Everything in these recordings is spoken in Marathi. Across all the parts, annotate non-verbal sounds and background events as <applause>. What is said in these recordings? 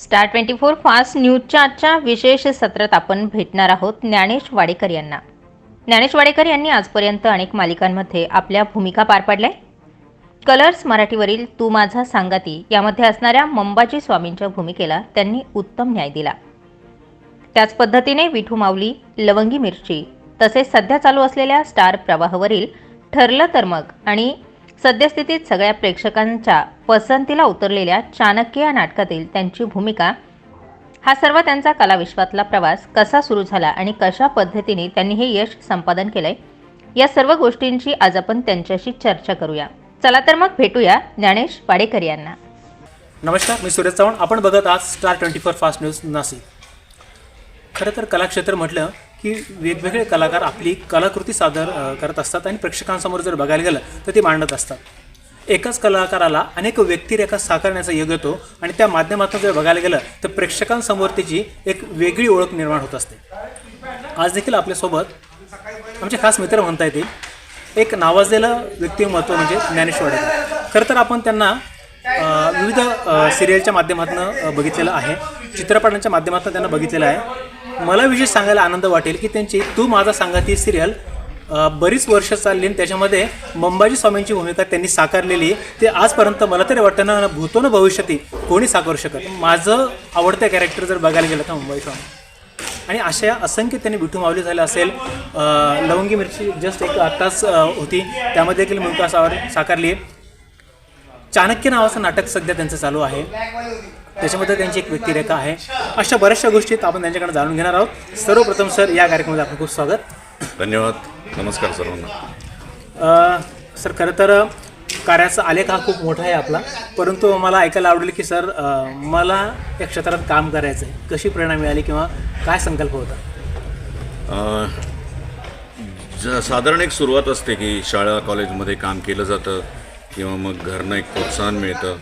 स्टार ट्वेंटी फोर फास्ट न्यूजच्या आजच्या विशेष सत्रात आपण भेटणार आहोत ज्ञानेश वाडेकर यांना. ज्ञानेश वाडेकर यांनी आजपर्यंत अनेक मालिकांमध्ये आपल्या भूमिका पार पाडल्या कलर्स मराठीवरील तू माझा सांगाती यामध्ये असणाऱ्या मंबाजी स्वामींच्या भूमिकेला त्यांनी उत्तम न्याय दिला. त्याच पद्धतीने विठू माऊली लवंगी मिरची तसेच सध्या चालू असलेल्या स्टार प्रवाहवरील ठरलं तर मग आणि सद्यस्थितीत सगळ्या प्रेक्षकांच्या पसंतीला उतरलेल्या चाणक्य या नाटकातील त्यांची भूमिका हा सर्व त्यांचा कलाविश्वातला प्रवास कसा सुरू झाला आणि कशा पद्धतीने त्यांनी हे यश संपादन केलंय या सर्व गोष्टींची आज आपण त्यांच्याशी चर्चा करूया. चला तर मग भेटूया ज्ञानेश पाडेकर यांना. नमस्कार मी सुरेश चव्हाण. आपण बघत आज star twenty four fast news Nashik. खरं तर कलाक्षेत्र म्हटलं की वेगवेगळे कलाकार आपली कलाकृती सादर करत असतात आणि प्रेक्षकांसमोर जर बघायला गेलं तर ते मांडत असतात. एकाच कलाकाराला अनेक व्यक्तिरेखा साकारण्याचा योग येतो आणि त्या माध्यमातून जर बघायला गेलं तर प्रेक्षकांसमोर त्याची एक वेगळी ओळख निर्माण होत असते. आज देखील आपल्यासोबत आमचे खास मित्र म्हणता येतील. एक नावाजलेलं व्यक्तिमत्व म्हणजे ज्ञानेश्वर वाडेकर खरं तर आपण त्यांना विविध सिरियलच्या माध्यमातून बघितलेलं आहे. चित्रपटांच्या माध्यमातून त्यांना बघितलेलं आहे. मला विशेष सांगायला आनंद वाटेल की त्यांची तू माझा सांगा ती सिरियल बरीच वर्ष चालली आणि त्याच्यामध्ये मंबाजी स्वामींची भूमिका त्यांनी साकारलेली. ते आजपर्यंत मला तरी वाटतं ना भूतो न भविष्यती कोणी साकारू शकत माझं आवडतं कॅरेक्टर जर बघायला गेलं तर मुंबई स्वामी. आणि अशा असंख्य त्यांनी विठू मावली झालं असेल लवंगी मिरची जस्ट एक आत्ताच होती. त्यामध्ये देखील भूमिका सावर साकारली आहे. चाणक्य नावाचं नाटक सध्या त्यांचं चालू आहे. त्याच्यामध्ये त्यांची एक व्यक्तिरेखा आहे. अशा बऱ्याचशा गोष्टी आपण त्यांच्याकडे जाणून घेणार आहोत. सर्वप्रथम सर या कार्यक्रमामध्ये आपलं खूप स्वागत. धन्यवाद. नमस्कार सर्वांना. सर खरं तर कार्याचा आलेख हा खूप मोठा आहे आपला. परंतु मला ऐकायला आवडेल की सर मला या क्षेत्रात काम करायचं आहे कशी प्रेरणा मिळाली किंवा काय संकल्प होता? ज साधारण एक सुरुवात असते की शाळा कॉलेजमध्ये काम केलं जातं किंवा मग घरनं एक प्रोत्साहन मिळतं.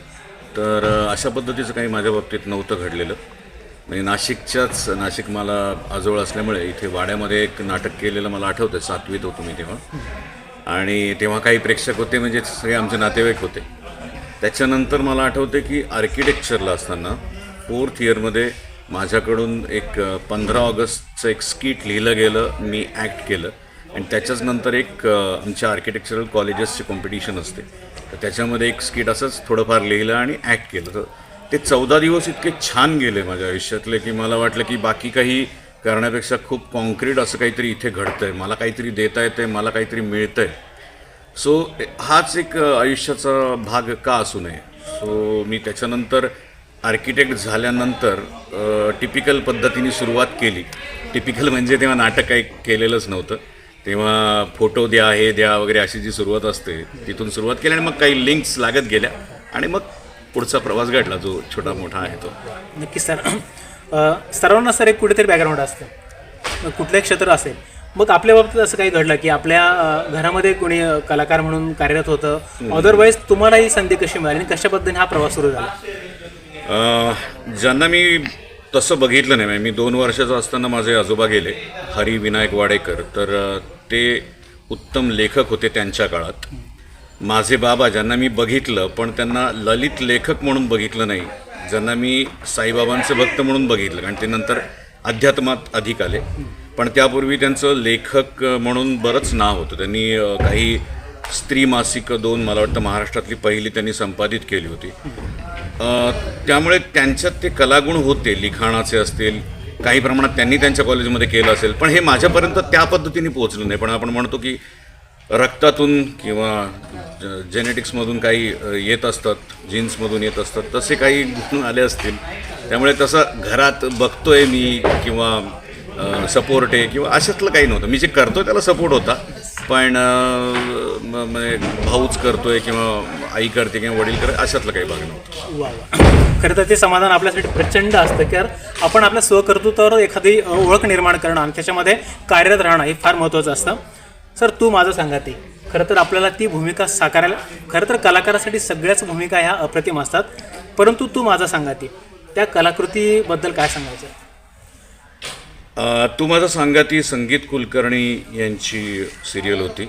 तर अशा पद्धतीचं काही माझ्या बाबतीत नव्हतं घडलेलं. म्हणजे नाशिकच्याच नाशिक मला आजोळ असल्यामुळे इथे वाड्यामध्ये एक नाटक केलेलं मला आठवतं सातवीत होतो मी तेव्हा. आणि तेव्हा काही प्रेक्षक होते म्हणजे सगळे आमचे नातेवाईक होते. त्याच्यानंतर मला आठवते की आर्किटेक्चरला असताना फोर्थ इयरमध्ये माझ्याकडून एक पंधरा ऑगस्टचं एक स्किट लिहिलं गेलं मी ॲक्ट केलं. आणि त्याच्याच नंतर एक आमच्या आर्किटेक्चरल कॉलेजेसची कॉम्पिटिशन असते. तर त्याच्यामध्ये एक स्किट असंच थोडंफार लिहिलं आणि ॲक्ट केलं. तर ते चौदा दिवस इतके छान गेले माझ्या आयुष्यातले की मला वाटलं की बाकी काही करण्यापेक्षा खूप कॉन्क्रीट असं काहीतरी इथे घडतंय. मला काहीतरी देता येतंय मला काहीतरी मिळतंय. सो हाच एक आयुष्याचा भाग का असू नये? सो मी त्याच्यानंतर आर्किटेक्ट झाल्यानंतर टिपिकल पद्धतीने सुरुवात केली. टिपिकल म्हणजे तेव्हा नाटक काही केलेलंच नव्हतं. तेव्हा फोटो द्या हे द्या वगैरे अशी जी सुरुवात असते तिथून सुरुवात केली आणि मग काही लिंक्स लागत गेल्या आणि मग पुढचा प्रवास घडला जो छोटा मोठा आहे तो. नक्की सर. सर्वांना सर एक कुठेतरी बॅकग्राऊंड असतं. मग कुठलंही क्षेत्र असेल मग आपल्या बाबतीत असं काही घडलं की आपल्या घरामध्ये कोणी कलाकार म्हणून कार्यरत होतं अदरवाईज तुम्हाला ही संधी कशी मिळाली आणि कशा पद्धतीने हा प्रवास सुरू झाला? ज्यांना मी तसं बघितलं नाही. मी दोन वर्षाचं असताना माझे आजोबा गेले हरी विनायक वाडेकर. तर ते उत्तम लेखक होते त्यांच्या काळात. माझे बाबा ज्यांना मी बघितलं पण त्यांना ललित लेखक म्हणून बघितलं नाही. ज्यांना मी साईबाबांचे भक्त म्हणून बघितलं कारण ते नंतर अध्यात्मात अधिक आले. पण त्यापूर्वी त्यांचं लेखक म्हणून बरंच नाव होतं. त्यांनी काही स्त्री मासिकं दोन मला वाटतं महाराष्ट्रातली पहिली त्यांनी संपादित केली होती. त्यामुळे त्यांच्यात ते कलागुण होते लिखाणाचे असतील काही प्रमाणात त्यांनी त्यांच्या कॉलेजमध्ये केलं असेल. पण हे माझ्यापर्यंत त्या पद्धतीने पोहोचलं नाही. पण आपण म्हणतो की रक्तातून किंवा ज- जेनेटिक्समधून काही येत असतात जीन्समधून येत असतात तसे काही गुण आले असतील. त्यामुळे तसं घरात बघतोय मी किंवा सपोर्ट आहे किंवा अशातलं काही नव्हतं. मी जे करतो त्याला सपोर्ट होता. पण म्हणजे भाऊच करतोय किंवा आई करते किंवा वडील करत अशातलं काही भाग नव्हतं वा वा. खरं तर ते समाधान आपल्यासाठी प्रचंड असतं की आपण आपल्या स्वकर्तृत्वावर एखादी ओळख निर्माण करणं आणि त्याच्यामध्ये कार्यरत राहणं हे फार महत्त्वाचं असतं. सर तू माझं सांगा ते. खरं तर आपल्याला ती भूमिका साकारायला खरं तर कलाकारासाठी सगळ्याच भूमिका ह्या अप्रतिम असतात. परंतु तू माझं सांगा ती. त्या कलाकृतीबद्दल काय सांगायचं? तू माझं सांगा ती संगीत कुलकर्णी यांची सिरियल होती.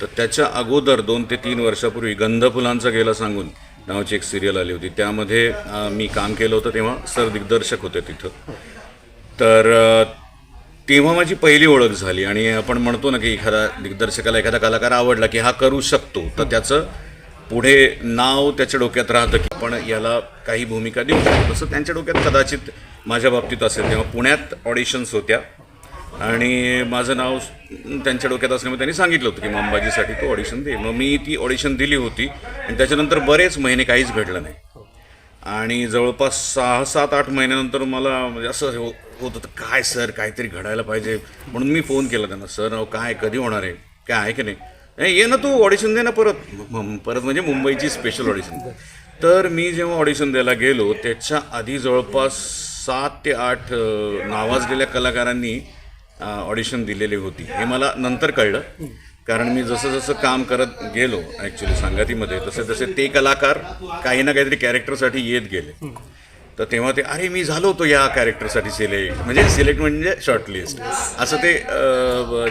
तर त्याच्या अगोदर दोन ते तीन वर्षापूर्वी गंध फुलांचा गेला सांगून नावाची एक सिरियल आली होती. त्यामध्ये मी काम केलं होतं तेव्हा सर दिग्दर्शक होते तिथं. तर तेव्हा माझी पहिली ओळख झाली आणि आपण म्हणतो ना की एखादा दिग्दर्शकाला एखादा कलाकार आवडला की हा करू शकतो. तर त्याचं पुढे नाव त्याच्या डोक्यात राहतं की आपण याला काही भूमिका देऊ शकतो. तसं त्यांच्या डोक्यात कदाचित माझ्या बाबतीत असेल. तेव्हा पुण्यात ऑडिशन्स होत्या. आणि माझं नाव त्यांच्या डोक्यात असल्यामुळे त्यांनी सांगितलं होतं की मामबाजीसाठी तू ऑडिशन दे. मग मी ती ऑडिशन दिली होती. आणि त्याच्यानंतर बरेच महिने काहीच घडलं नाही. आणि जवळपास सहा सात आठ महिन्यानंतर मला म्हणजे असं हो होत होतं काय सर काहीतरी घडायला पाहिजे. म्हणून मी फोन केला त्यांना सर अहो काय कधी होणार आहे? काय आहे की नाही? ये ना तू ऑडिशन दे ना परत. परत म्हणजे मुंबईची स्पेशल ऑडिशन तर मी जेव्हा ऑडिशन द्यायला गेलो त्याच्या आधी जवळपास सात ते आठ नावाजलेल्या कलाकारांनी ऑडिशन दिलेली होती. हे मला नंतर कळलं. कारण मी जसं जसं काम करत गेलो ॲक्च्युली संगतीमध्ये तसे तसे ते कलाकार काही ना काहीतरी कॅरेक्टरसाठी येत गेले. तर तेव्हा ते अरे मी झालो होतो या कॅरेक्टरसाठी सिलेक्ट म्हणजे सिलेक्ट म्हणजे शॉर्टलिस्ट असं ते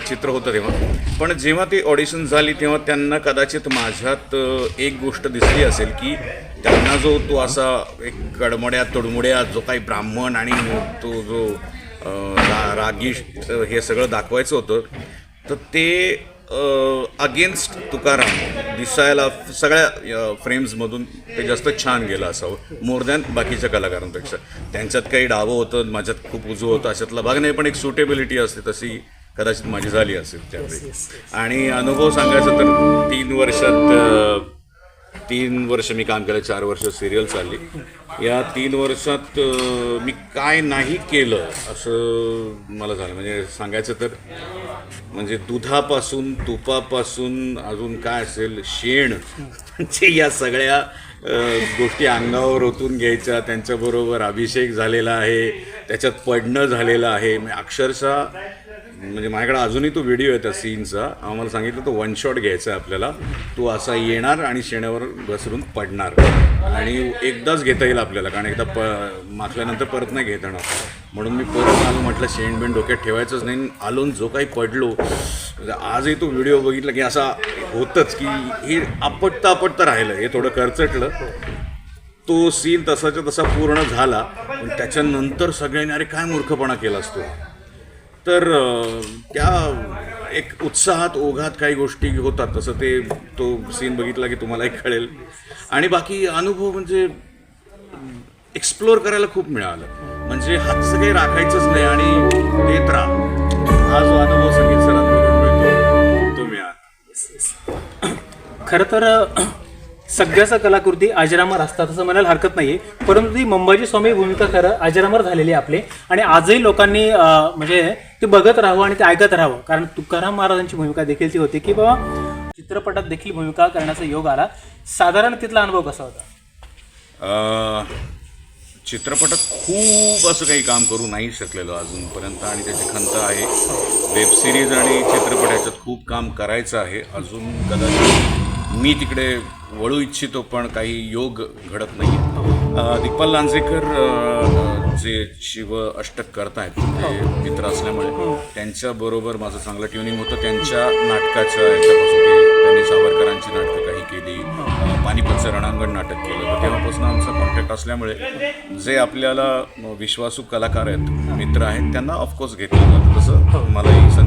चित्र होतं तेव्हा. पण जेव्हा ती ऑडिशन झाली तेव्हा त्यांना कदाचित माझ्यात एक गोष्ट दिसली असेल की त्यांना जो तो असा एक कडमड्या तडमुड्या जो काही ब्राह्मण आणि तो जो रा रागिष्ट हे सगळं दाखवायचं होतं तर ते अगेन्स्ट तुकाराम. दिसायला सगळ्या फ्रेम्समधून ते जास्त छान गेलं असावं मोर दॅन बाकीच्या कलाकारांपेक्षा. त्यांच्यात काही डावं होतं माझ्यात खूप उजवं होतं अशातला भाग नाही पण एक सुटेबिलिटी असते तशी कदाचित माझी झाली असेल त्यावेळी. आणि अनुभव सांगायचा तर तीन वर्षात तीन वर्ष मी काम केलं चार वर्ष सिरियल चालली. या तीन वर्षात मी काय नाही केलं असं मला झालं. म्हणजे सांगायचं तर म्हणजे दुधापासून तुपापासून अजून काय असेल शेण म्हणजे या सगळ्या गोष्टी अंगावर ओतून घ्यायच्या. त्यांच्याबरोबर अभिषेक झालेला आहे त्याच्यात पडणं झालेलं आहे. म्हणजे अक्षरशः म्हणजे माझ्याकडे अजूनही तो व्हिडिओ आहे त्या सीनचा आम्हाला सांगितलं तो वन शॉट घ्यायचा आहे आपल्याला. तो असा येणार आणि शेण्यावर घसरून पडणार. आणि एकदाच घेता येईल आपल्याला कारण एकदा प माखल्यानंतर परत नाही घेता येणार. म्हणून मी परत आलो म्हटलं शेण बिण डोक्यात ठेवायचंच नाही. आलो जो काही पडलो म्हणजे आजही तो व्हिडिओ बघितला की असा होतंच की हे आपटता आपटता राहिलं. हे थोडं करचटलं. तो सीन तसाच्या तसा पूर्ण झाला. पण त्याच्यानंतर सगळ्यांनी अरे काय मूर्खपणा केला असतो तर त्या एक उत्साहात ओघात काही गोष्टी होतात. तसं ते तो सीन बघितला की तुम्हालाही कळेल. आणि बाकी अनुभव म्हणजे एक्सप्लोअर करायला खूप मिळालं. म्हणजे हातचं काही राखायचंच नाही आणि देत राहा हा जो अनुभव संगीत सरांकडून मिळतो तो मिळाला. खरं तर सगळ्याच कलाकृती अजरामर असतात असं म्हणायला हरकत नाही परंतु ती मंबाजी स्वामी भूमिका खरं अजरामर झालेली आहे आपली. आणि आजही लोकांनी म्हणजे ते बघत राहावं आणि ते ऐकत राहावं. कारण तुकाराम महाराजांची भूमिका देखील ती होती की बाबा चित्रपटात देखील भूमिका करण्याचा योग आला. साधारण तिथला अनुभव कसा होता? चित्रपटात खूप असं काही काम करू नाही शकलेलो अजूनपर्यंत आणि त्याची खंत आहे. वेब सिरीज आणि चित्रपट याच्यात खूप काम करायचं आहे. अजून कदाचित मी तिकडे वळू इच्छितो पण काही योग घडत नाही दिग्पाल लांजेकर जे शिव अष्टक करतायत ते मित्र असल्यामुळे त्यांच्याबरोबर माझं चांगलं ट्युनिंग होतं. त्यांच्या नाटकाच्या याच्यापासून त्यांनी सावरकरांची नाटकं काही केली पानिपतचं रणांगण नाटक केलं. तर तेव्हापासून आमचा कॉन्टॅक्ट असल्यामुळे जे आपल्याला विश्वासू कलाकार आहेत मित्र आहेत त्यांना ऑफकोर्स घेतलं जातं. तसं मलाही संधी मिळाली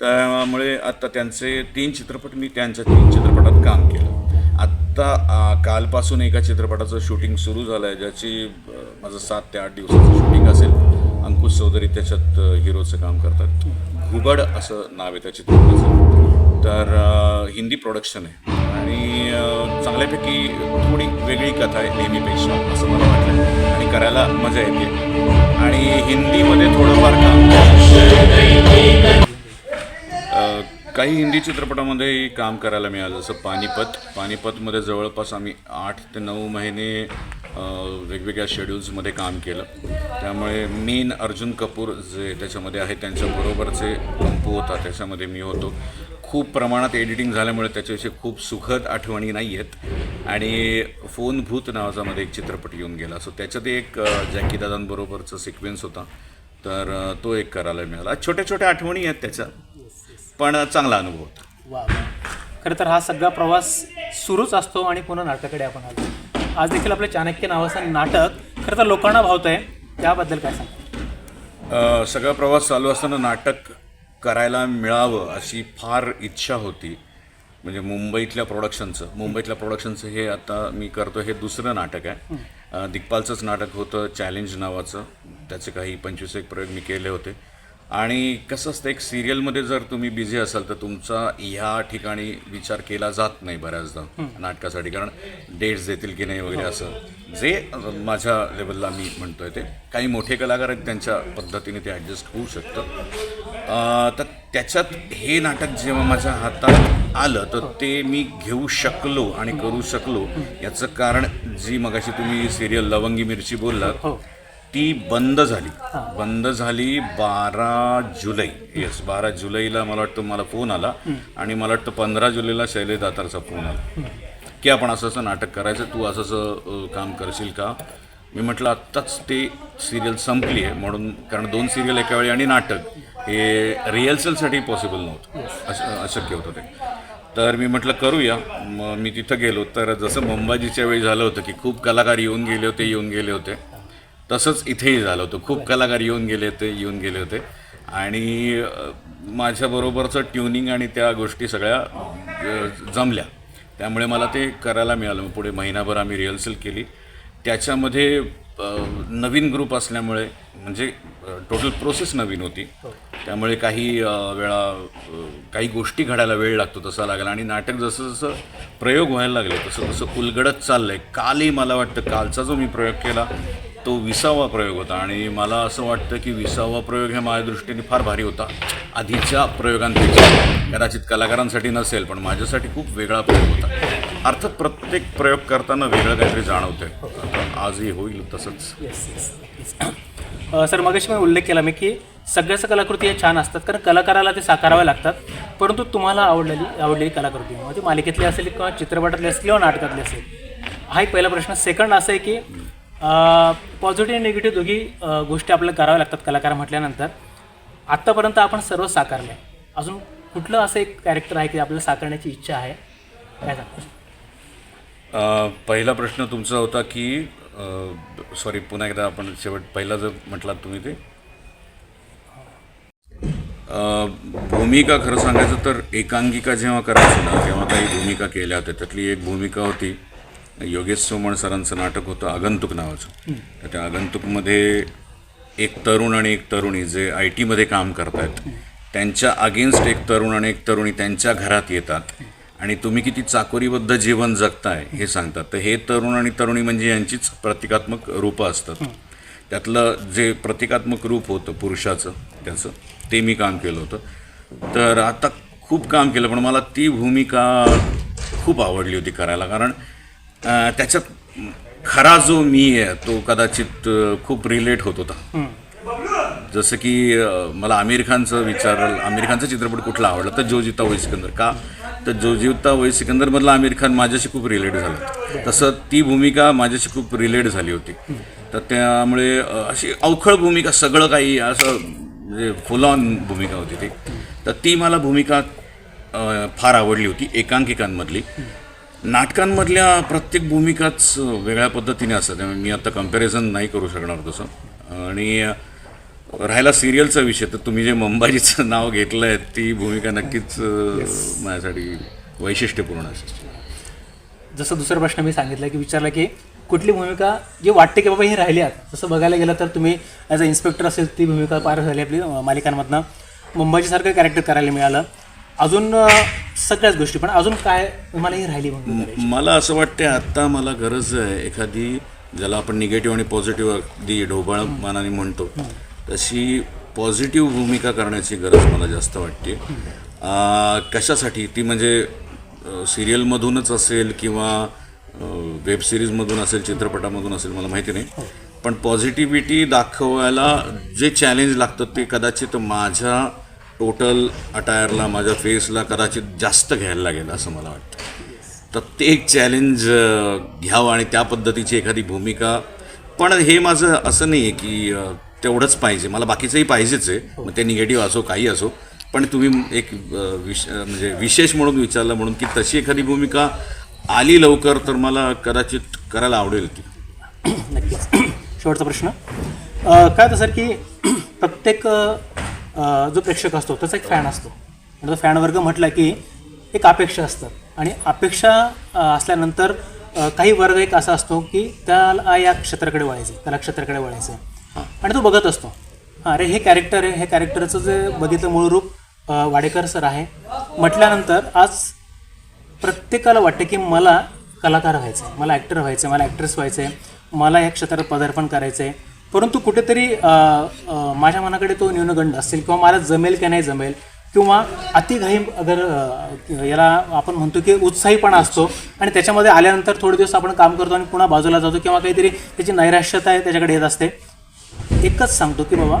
त्यामुळे आता त्यांचे तीन चित्रपट मी त्यांच्या तीन चित्रपटात काम केलं. आत्ता कालपासून एका चित्रपटाचं शूटिंग सुरू झालं आहे ज्याची माझं सात ते आठ दिवसाचं शूटिंग असेल. अंकुश चौधरी त्याच्यात हिरोचं काम करतात. घुबड असं नाव आहे त्या चित्रपटाचं. तर हिंदी प्रोडक्शन आहे. आणि चांगल्यापैकी थोडी वेगळी कथा आहे नेहमीपेक्षा असं मला वाटलं आणि करायला मजा येते. आणि हिंदीमध्ये थोडंफार काम काही हिंदी चित्रपटामध्येही काम करायला मिळालं जसं पानिपत. पानिपतमध्ये जवळपास आम्ही आठ ते नऊ महिने वेगवेगळ्या शेड्यूल्समध्ये काम केलं. त्यामुळे मेन अर्जुन कपूर जे त्याच्यामध्ये आहे त्यांच्याबरोबरचे कंपू होता त्याच्यामध्ये मी होतो. खूप प्रमाणात एडिटिंग झाल्यामुळे त्याच्याविषयी खूप सुखद आठवणी नाही आहेत. आणि फोन भूत नावाचा मध्ये एक चित्रपट येऊन गेला. सो त्याच्यात एक जॅकी दादांबरोबरचा सिक्वेन्स होता. तर तो एक करायला मिळाला. छोट्या छोट्या आठवणी आहेत त्याच्या. पण चांगला अनुभव होता. वा वा. खरं तर हा सगळा प्रवास सुरूच असतो आणि पुन्हा नाटकाकडे आपण आलो. आज देखील आपलं चाणक्य नावाचं नाटक खरं तर लोकांना भावतं आहे त्याबद्दल काय सांगा सगळा प्रवास चालू असताना नाटक करायला मिळावं अशी फार इच्छा होती. म्हणजे मुंबईतल्या प्रोडक्शनचं मुंबईतल्या प्रोडक्शनचं हे आता मी करतो हे दुसरं नाटक आहे. दिग्पालचंच नाटक होतं चॅलेंज नावाचं. त्याचे काही पंचवीस एक प्रयोग मी केले होते. आणि कसं असतं एक सिरियलमध्ये जर तुम्ही बिझी असाल तर तुमचा ह्या ठिकाणी विचार केला जात नाही बऱ्याचदा नाटकासाठी कारण डेट्स देतील की नाही वगैरे असं. जे माझ्या लेवलला मी म्हणतोय ते काही मोठे कलाकार आहेत त्यांच्या पद्धतीने ते ॲडजस्ट होऊ शकतं. तर त्याच्यात हे नाटक जेव्हा माझ्या हातात आलं तर ते मी घेऊ शकलो आणि करू शकलो याचं कारण जी मगाशी तुम्ही सिरियल लवंगी मिरची बोललात हो. ती बंद झाली. बंद झाली बारा जुलै. येस बारा जुलैला मला वाटतं मला फोन आला आणि मला वाटतं पंधरा जुलैला शैलेश दातारचा फोन आला. की आपण असं असं नाटक करायचं तू असं असं काम करशील का? मी म्हटलं आत्ताच ते सिरियल संपली आहे म्हणून कारण दोन सिरियल एका वेळी आणि नाटक हे रिहर्सलसाठी पॉसिबल नव्हतं. असं अशक्य होतं ते. तर मी म्हटलं करूया. मग मी तिथं गेलो. तर जसं मुंबाजीच्या वेळी झालं होतं की खूप कलाकार येऊन गेले होते येऊन गेले होते. तसंच इथेही झालं होतं. खूप कलाकार येऊन गेले होते येऊन गेले होते. आणि माझ्याबरोबरचं ट्युनिंग आणि त्या गोष्टी सगळ्या जमल्या. त्यामुळे मला ते करायला मिळालं. पुढे महिनाभर आम्ही रिहर्सल केली. त्याच्यामध्ये नवीन ग्रुप असल्यामुळे म्हणजे टोटल प्रोसेस नवीन होती. त्यामुळे काही वेळा काही गोष्टी घडायला वेळ लागतो तसा लागला. आणि नाटक जसं जसं प्रयोग व्हायला लागले तसं तसं उलगडत चाललंय. कालही मला वाटतं कालचा जो मी प्रयोग केला तो विसावा प्रयोग होता आणि मला असं वाटतं की विसावा प्रयोग हे माझ्या दृष्टीने फार भारी होता. आधीच्या प्रयोगांपेक्षा कदाचित कलाकारांसाठी नसेल पण माझ्यासाठी खूप वेगळा प्रयोग होता. अर्थात प्रत्येक प्रयोग करताना वेगळं काहीतरी जाणवतं आजही होईल तसंच. सर मगाशी मी उल्लेख केला मी की सगळ्याच कलाकृती या छान असतात कारण कलाकाराला ते साकाराव्या लागतात. परंतु तुम्हाला आवडलेली आवडलेली कलाकृती म्हणजे मालिकेतली असेल किंवा चित्रपटातली असेल किंवा नाटकातली असेल हा एक पहिला प्रश्न. सेकंड असं आहे की पॉझिटिव्ह निगेटिव्ह दोघी गोष्टी आपल्याला कराव्या लागतात कलाकार म्हटल्यानंतर. आत्तापर्यंत आपण सर्व साकारले अजून कुठलं असं एक कॅरेक्टर आहे की आपल्याला साकारण्याची इच्छा आहे? काय पहिला प्रश्न तुमचा होता की सॉरी पुन्हा एकदा आपण शेवट पहिला जर म्हटलात तुम्ही ते. भूमिका खरं सांगायचं तर एकांकिका जेव्हा करायची ना तेव्हा काही भूमिका केल्या होत्या. त्यातली एक भूमिका होती योगेश सोमण सरांचं नाटक होतं आगंतुक नावाचं. तर त्या आगंतुकमध्ये एक तरुण आणि एक तरुणी जे आय टीमध्ये काम करतायत त्यांच्या अगेन्स्ट एक तरुण आणि एक तरुणी त्यांच्या घरात येतात. आणि तुम्ही किती चाकोरीबद्ध जीवन जगताय हे सांगतात. तर हे तरुण आणि तरुणी म्हणजे यांचीच प्रतिकात्मक रूपं असतात. त्यातलं जे प्रतिकात्मक रूप होतं पुरुषाचं त्याचं ते मी काम केलं होतं. तर आता खूप काम केलं पण मला ती भूमिका खूप आवडली होती करायला. कारण त्याच्यात खरा जो मी आहे तो कदाचित खूप रिलेट होत होता. जसं की मला आमिर खानचं विचारलं आमिर खानचा चित्रपट कुठला आवडला? तर जो जिता वही सिकंदर. का? तर जो जिवता वही सिकंदरमधला आमिर खान माझ्याशी खूप रिलेट झाला. तसं ती भूमिका माझ्याशी खूप रिलेट झाली होती. तर त्यामुळे अशी अवखळ भूमिका सगळं काही असं म्हणजे फुल ऑन भूमिका होती ती. तर ती मला भूमिका फार आवडली होती एकांकिकांमधली. नाटकांमधल्या प्रत्येक भूमिकाच वेगळ्या पद्धतीने असतात. त्यामुळे मी आता कंपॅरिझन नाही करू शकणार तसं. आणि राहिला सिरियलचा विषय तर तुम्ही जे मुंबाजीचं नाव घेतलं आहे ती भूमिका नक्कीच माझ्यासाठी वैशिष्ट्यपूर्ण असेल. जसं दुसरा प्रश्न मी सांगितलं की विचारलं की कुठली भूमिका जी वाटते की बाबा ही राहिली आहेत? जसं बघायला गेलं तर तुम्ही ॲज अ इन्स्पेक्टर असेल ती भूमिका पार झाली आपली मालिकांमधनं. मुंबईसारखं कॅरेक्टर करायला मिळालं. अजून सगळ्याच गोष्टी पण अजून काय तुम्हाला ही राहिली करायची? मला असं वाटतं आत्ता मला गरज आहे एखादी ज्याला आपण निगेटिव्ह आणि पॉझिटिव्ह अगदी ढोबळ मानाने म्हणतो तशी पॉझिटिव्ह भूमिका करण्याची गरज मला जास्त वाटते. कशासाठी? ती म्हणजे अं, सिरियलमधूनच असेल किंवा वेब सिरीजमधून असेल चित्रपटामधून असेल मला माहिती नाही. पण पॉझिटिव्हिटी दाखवायला जे चॅलेंज लागतं ते कदाचित माझ्या टोटल अटायरला माझ्या फेसला कदाचित जास्त घ्यायला लागेल असं मला वाटतं. तर ते एक चॅलेंज घ्यावं आणि त्या पद्धतीची एखादी भूमिका. पण हे माझं असं नाही आहे की तेवढंच पाहिजे. मला बाकीचंही पाहिजेच आहे. मग ते निगेटिव्ह असो काही असो. पण तुम्ही एक विश म्हणजे विशेष म्हणून विचारलं म्हणून की तशी एखादी भूमिका आली लवकर तर मला कदाचित करायला आवडेल ती. नक्कीच. शेवटचा प्रश्न. काय होतं सर की <clears throat> प्रत्येक जो प्रेक्षक असतो त्याचा एक फॅन असतो. आणि तो फॅन वर्ग म्हटला की एक अपेक्षा असतात आणि अपेक्षा असल्यानंतर काही वर्ग एक असा असतो की त्याला या क्षेत्राकडे वळायचं कला क्षेत्राकडे वळायचं आणि तो बघत असतो. हां अरे हे कॅरेक्टर आहे हे कॅरेक्टरचं जे बघितलं मूळ रूप वाडेकर सर आहे. म्हटल्यानंतर आज प्रत्येकाला वाटतं की मला कलाकार व्हायचं आहे मला ॲक्टर व्हायचं आहे मला ॲक्ट्रेस व्हायचं आहे मला या क्षेत्रात पदार्पण करायचं आहे परंतु कुठेतरी माझ्या मनाकडे तो न्यूनगंड असेल किंवा मला जमेल की नाही जमेल किंवा अतिघाई अगर याला आपण म्हणतो की उत्साहीपणा असतो आणि त्याच्यामध्ये आल्यानंतर थोडे दिवस आपण काम करतो आणि पुन्हा बाजूला जातो किंवा काहीतरी त्याची नैराश्यता आहे त्याच्याकडे येत असते. एकच सांगतो की बाबा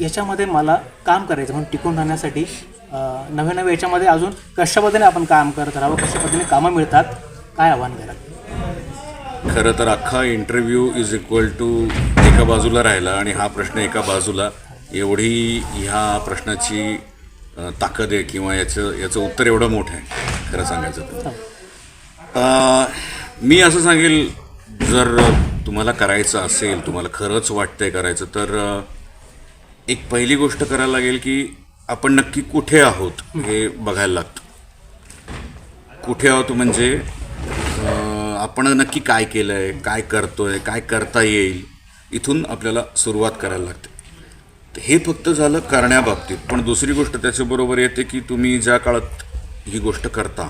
याच्यामध्ये मला काम करायचं म्हणून टिकून राहण्यासाठी नवे नवे याच्यामध्ये अजून कशा पद्धतीने आपण काम करत राहावं कशा पद्धतीने कामं मिळतात काय आव्हान करावं खरं तर अख्खा इंटरव्ह्यू इज इक्वल टू एका बाजूला राहिला आणि हा प्रश्न एका बाजूला. एवढी ह्या प्रश्नाची ताकद आहे किंवा याचं याचं उत्तर एवढं मोठं आहे खरं सांगायचं तर. मी असं सांगेल जर तुम्हाला करायचं असेल तुम्हाला खरंच वाटतंय करायचं तर एक पहिली गोष्ट करायला लागेल की आपण नक्की कुठे आहोत हे बघायला लागतं. कुठे आहोत म्हणजे आपण नक्की काय केलं आहे काय करतो आहे काय करता येईल इथून आपल्याला सुरुवात करायला लागते. हे फक्त झालं करण्याबाबतीत पण दुसरी गोष्ट त्याच्याबरोबर येते की तुम्ही ज्या काळात ही गोष्ट करता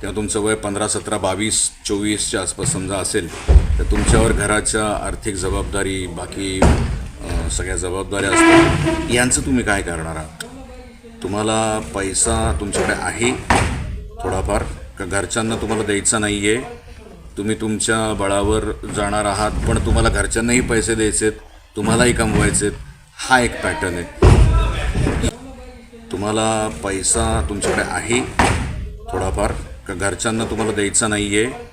किंवा तुमचं वय पंधरा सतरा बावीस चोवीसच्या आसपास समजा असेल तर तुमच्यावर घराच्या आर्थिक जबाबदारी बाकी सगळ्या जबाबदाऱ्या असतात. यांचं तुम्ही काय करणार आहात? तुम्हाला पैसा तुमच्याकडे आहे थोडाफार का घरच्यांना तुम्हाला द्यायचा नाही आहे तुम्ही तुमच्या बळावर जाणार आहात पण तुम्हाला घरच्यांनाही पैसे द्यायचे आहेत तुम्हालाही कमवायचे आहेत हा एक पॅटर्न आहे. तुम्हाला पैसा तुमच्याकडे आहे थोडाफार का घरच्यांना तुम्हाला द्यायचा नाही आहे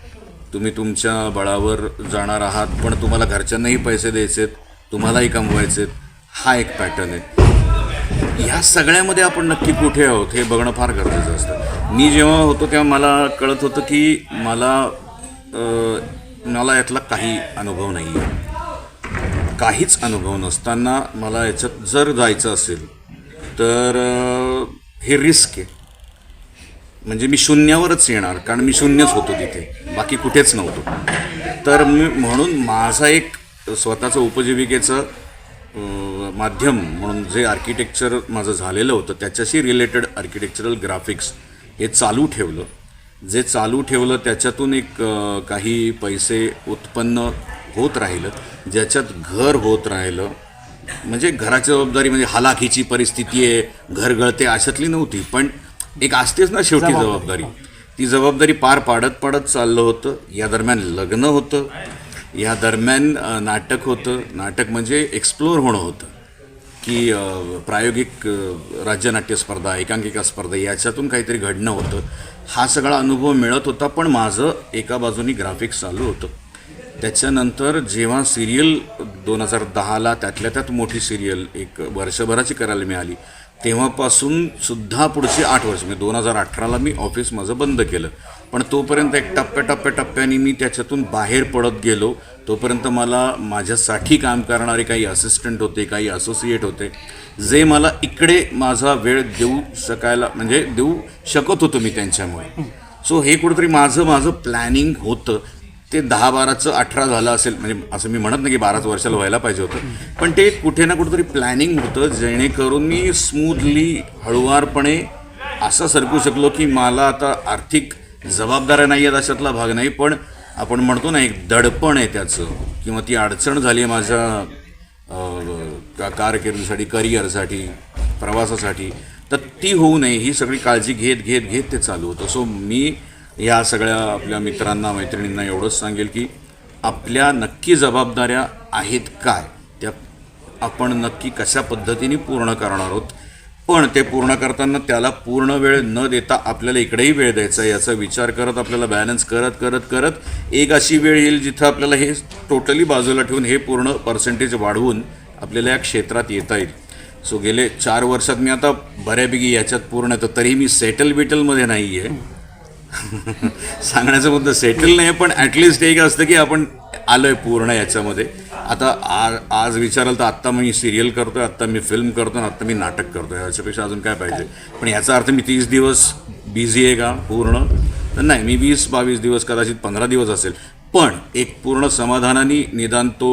तुम्ही तुमच्या बळावर जाणार आहात पण तुम्हाला घरच्यांनाही पैसे द्यायचे आहेत तुम्हालाही कमवायचे आहेत हा एक पॅटर्न आहे. ह्या सगळ्यामध्ये आपण नक्की कुठे आहोत हे बघणं फार गरजेचं असतं. मी जेव्हा होतो तेव्हा मला कळत होतं की मला मला यातला काही अनुभव नाही आहे काहीच अनुभव नसताना मला याच्यात जर जायचं असेल तर हे रिस्क आहे. म्हणजे मी शून्यावरच येणार कारण मी शून्यच होतो तिथे. बाकी कुठेच नव्हतो. तर मी म्हणून माझा एक स्वतःचं उपजीविकेचं माध्यम म्हणून जे आर्किटेक्चर माझं झालेलं होतं त्याच्याशी रिलेटेड आर्किटेक्चरल ग्राफिक्स हे चालू ठेवलं. जे चालू ठेवलं त्याच्यातून एक काही पैसे उत्पन्न होत राहिलं. ज्याच्यात घर होत राहिलं. म्हणजे घराची जबाबदारी म्हणजे हलाखीची परिस्थिती आहे घर गळते अशातली नव्हती. पण एक असतेच ना शेवटी जबाबदारी. ती जबाबदारी पार पाडत पाडत चाललं होतं. या दरम्यान लग्न होतं. या दरम्यान नाटक होतं. नाटक म्हणजे एक्सप्लोअर होणं होतं. की प्रायोगिक राज्यनाट्य स्पर्धा एकांकिका स्पर्धा याच्यातून काहीतरी घडणं होतं. हा सगळा अनुभव मिळत होता पण माझं एका बाजूनी ग्राफिक्स चालू होतं. त्याच्यानंतर जेव्हा सिरियल दोन हजार दहाला त्यातल्या त्यात मोठी सिरियल एक वर्षभराची करायला मिळाली तेव्हापासून सुद्धा पुढची आठ वर्ष म्हणजे दोन हजार अठराला मी ऑफिस माझं बंद केलं. पण तोपर्यंत एक टप्प्या टप्प्या टप्प्याने मी त्याच्यातून बाहेर पडत गेलो. तोपर्यंत मला माझ्यासाठी काम करणारे काही असिस्टंट होते काही असोसिएट होते. जे मला इकडे माझा वेळ देऊ शकायला म्हणजे देऊ शकत होतो मी त्यांच्यामुळे. सो हे कुठंतरी माझं माझं प्लॅनिंग होतं. ते दहा बाराचं अठरा झालं असेल म्हणजे असं मी म्हणत नाही की बाराच वर्षाला व्हायला पाहिजे होतं. पण ते कुठे ना कुठेतरी प्लॅनिंग होतं जेणेकरून मी स्मूथली हळुवारपणे असं सरकू शकलो की मला आता आर्थिक जबाबदाऱ्या नाही आहेत अशातला भाग नाही पण आपण म्हणतो ना एक दडपण आहे त्याचं. किंवा ती अडचण झाली आहे माझ्या का कारकिर्दीसाठी करिअरसाठी प्रवासासाठी तर ती होऊ नये ही सगळी काळजी घेत घेत घेत ते चालू होतं. सो मी या सगळ्या आपल्या मित्रांना मैत्रिणींना एवढंच सांगेल की आपल्या नक्की जबाबदाऱ्या आहेत काय त्या आपण नक्की कशा पद्धतीने पूर्ण करणार आहोत. पण ते पूर्ण करताना त्याला पूर्ण वेळ न देता आपल्याला इकडेही वेळ द्यायचा आहे याचा विचार करत आपल्याला बॅलन्स करत करत करत एक अशी वेळ येईल जिथं आपल्याला हे टोटली बाजूला ठेवून हे पूर्ण पर्सेंटेज वाढवून आपल्याला या क्षेत्रात येता येईल. सो गेले चार वर्षात मी आता बऱ्यापैकी याच्यात पूर्ण येतो तरी मी सेटल बिटलमध्ये नाही आहे सांगण्याचा मुद्दा सेटल नाही पण ॲटलिस्ट एक असतं की आपण आलो आहे पूर्ण याच्यामध्ये. आता आज आज विचाराल तर आत्ता मी सिरियल करतो आहे आत्ता मी फिल्म करतो आणि आत्ता मी नाटक करतो आहे याच्यापेक्षा अजून काय पाहिजे? पण याचा अर्थ मी तीस दिवस बिझी आहे का? पूर्ण? तर नाही मी वीस बावीस दिवस कदाचित पंधरा दिवस असेल. पण एक पूर्ण समाधानाने निदान तो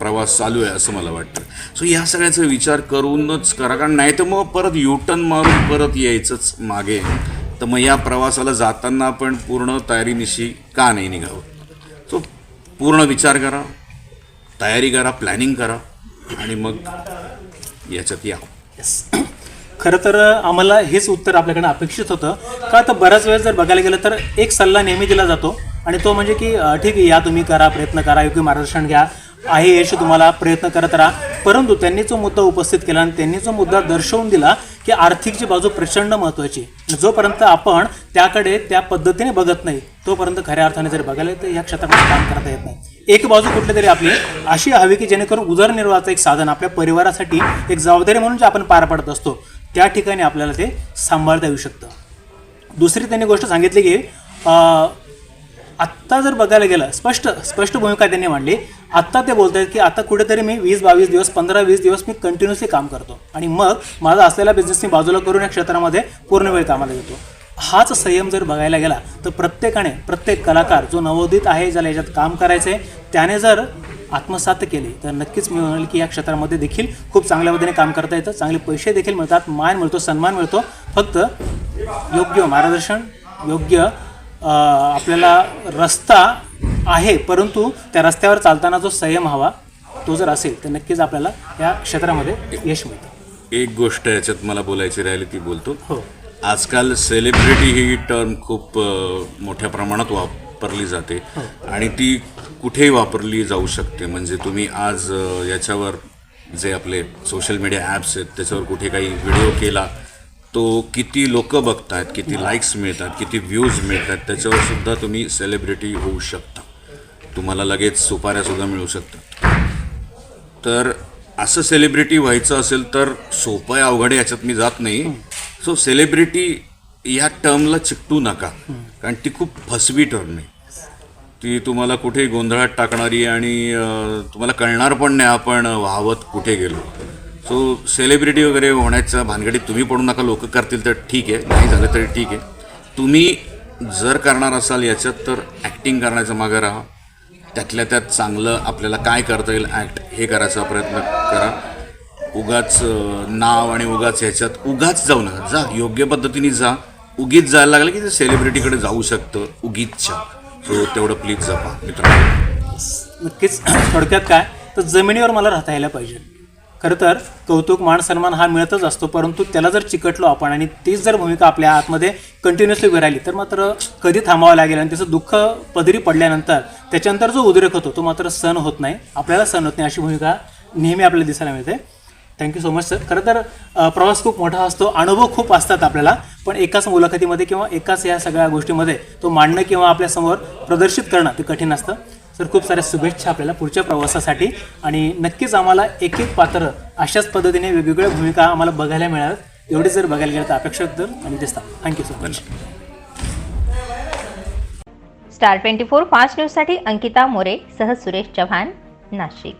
प्रवास चालू आहे असं मला वाटतं. सो या सगळ्याचा विचार करूनच करा. कारण नाही तर मग परत युटर्न मारून परत यायचंच मागे. तर मग या प्रवासाला जाताना आपण पूर्ण तयारीनिशी का नाही निघावं? सो पूर्ण विचार करा. तयारी करा प्लॅनिंग करा. आणि मग याच्यात या. येस <clears throat> खरं तर आम्हाला हेच उत्तर आपल्याकडे अपेक्षित होतं. का तर बऱ्याच वेळेस जर बघायला गेलं तर एक सल्ला नेहमी दिला जातो. आणि तो म्हणजे की ठीक आहे या तुम्ही करा प्रयत्न करा योग्य मार्गदर्शन घ्या. आहे यश तुम्हाला प्रयत्न करत राहा. परंतु त्यांनी जो मुद्दा उपस्थित केला आणि त्यांनी जो मुद्दा दर्शवून दिला की आर्थिकची बाजू प्रचंड महत्त्वाची जोपर्यंत आपण त्याकडे त्या पद्धतीने बघत नाही तोपर्यंत खऱ्या अर्थाने जर बघायला तर या क्षेत्रामध्ये काम करता येत नाही. एक बाजू कुठली तरी आपली अशी हवी की जेणेकरून उदरनिर्वाहाचं एक साधन आपल्या परिवारासाठी एक जबाबदारी म्हणून जे आपण पार पाडत असतो त्या ठिकाणी आपल्याला ते सांभाळता येऊ शकतं. दुसरी त्यांनी गोष्ट सांगितली की आत्ता जर बघायला गेलं स्पष्ट स्पष्ट भूमिका त्यांनी मांडली. आत्ता ते बोलत आहेत की आता कुठेतरी मी वीस बावीस दिवस पंधरा वीस दिवस मी कंटिन्युअसली काम करतो. आणि मग माझा असलेला बिझनेस मी बाजूला करून या क्षेत्रामध्ये पूर्ण वेळ कामाला येतो हाच संयम जर बघायला गेला तर प्रत्येकाने प्रत्येक कलाकार जो नवोदित आहे ज्याला याच्यात काम करायचं आहे त्याने जर आत्मसात केली तर नक्कीच मी म्हणाल की या क्षेत्रामध्ये देखील खूप चांगल्या पद्धतीने काम करता येतं. चांगले पैसे देखील मिळतात मान मिळतो सन्मान मिळतो. फक्त योग्य मार्गदर्शन योग्य आपल्याला रस्ता आहे परंतु त्या रस्त्यावर चालताना जो संयम हवा तो जर असेल तर नक्कीच आपल्याला या क्षेत्रामध्ये यश मिळतं. एक गोष्ट याच्यात मला बोलायची राहिली ती बोलतो. हो. आजकाल सेलिब्रिटी ही टर्म खूप मोठ्या प्रमाणात वापरली जाते. आणि ती कुठेही वापरली जाऊ शकते. म्हणजे तुम्ही आज याच्यावर जे आपले सोशल मीडिया ॲप्स आहेत त्याच्यावर कुठे काही व्हिडिओ केला तो किती लोक बघतायत किती लाईक्स मिळतात किती व्ह्यूज मिळतात त्याच्यावर सुद्धा तुम्ही सेलिब्रिटी होऊ शकता. तुम्हाला लगेच सुपाऱ्यासुद्धा मिळू शकतात. तर असं सेलिब्रिटी व्हायचं असेल तर सोपं अवघड याच्यात मी जात नाही. सो सेलिब्रिटी या टर्मला चिकटू नका. कारण ती खूप फसवी टर्म आहे. ती तुम्हाला कुठे गोंधळात टाकणारी आणि तुम्हाला कळणार पण नाही आपण वाहवत कुठे गेलो. सो सेलिब्रिटी वगैरे होण्याच्या भानगडीत तुम्ही पडू नका लोक करतील तर ठीक आहे नाही झालं तरी ठीक आहे. तुम्ही जर करणार असाल याच्यात तर ॲक्टिंग करण्याचं मागं राहा. त्यातल्या त्यात चांगलं आपल्याला काय करता येईल ॲक्ट हे करायचा प्रयत्न करा. उगाच नाव आणि उगाच ह्याच्यात उगाच जाऊ नका जा योग्य पद्धतीने जा. उगीच जायला लागलं की ते सेलिब्रिटीकडे जाऊ शकतं उगीचच्या सो तेवढं प्लीज जपा मित्रांनो. नक्कीच. थोडक्यात काय? तर जमिनीवर मला राहता यायला पाहिजे. खरं तर कौतुक मान सन्मान हा मिळतच असतो परंतु त्याला जर चिकटलो आपण आणि तीच जर भूमिका आपल्या आतमध्ये कंटिन्युअसली उभी राहिली तर मात्र कधी थांबावं लागेल आणि त्याचं दुःख पदरी पडल्यानंतर त्याच्यानंतर जो उद्रेक होतो तो मात्र सण होत नाही आपल्याला सण होत नाही अशी भूमिका नेहमी आपल्याला दिसायला मिळते. थँक्यू सो मच सर खरं तर प्रवास खूप मोठा असतो अनुभव खूप असतात आपल्याला पण एकाच मुलाखतीमध्ये किंवा एकाच या सगळ्या गोष्टीमध्ये तो मांडणं किंवा आपल्यासमोर प्रदर्शित करणं ते कठीण असतं. सर खूप साऱ्या शुभेच्छा आपल्याला पुढच्या प्रवासासाठी. आणि नक्कीच आम्हाला एक एक पात्र अशाच पद्धतीने वेगवेगळ्या भूमिका आम्हाला बघायला मिळाव्यात. एवढे जर बघायला गेलं तर अपेक्षा दर आणि दिसतात thank you so much star twenty four fast न्यूजसाठी अंकिता मोरे सह सुरेश चव्हाण नाशिक.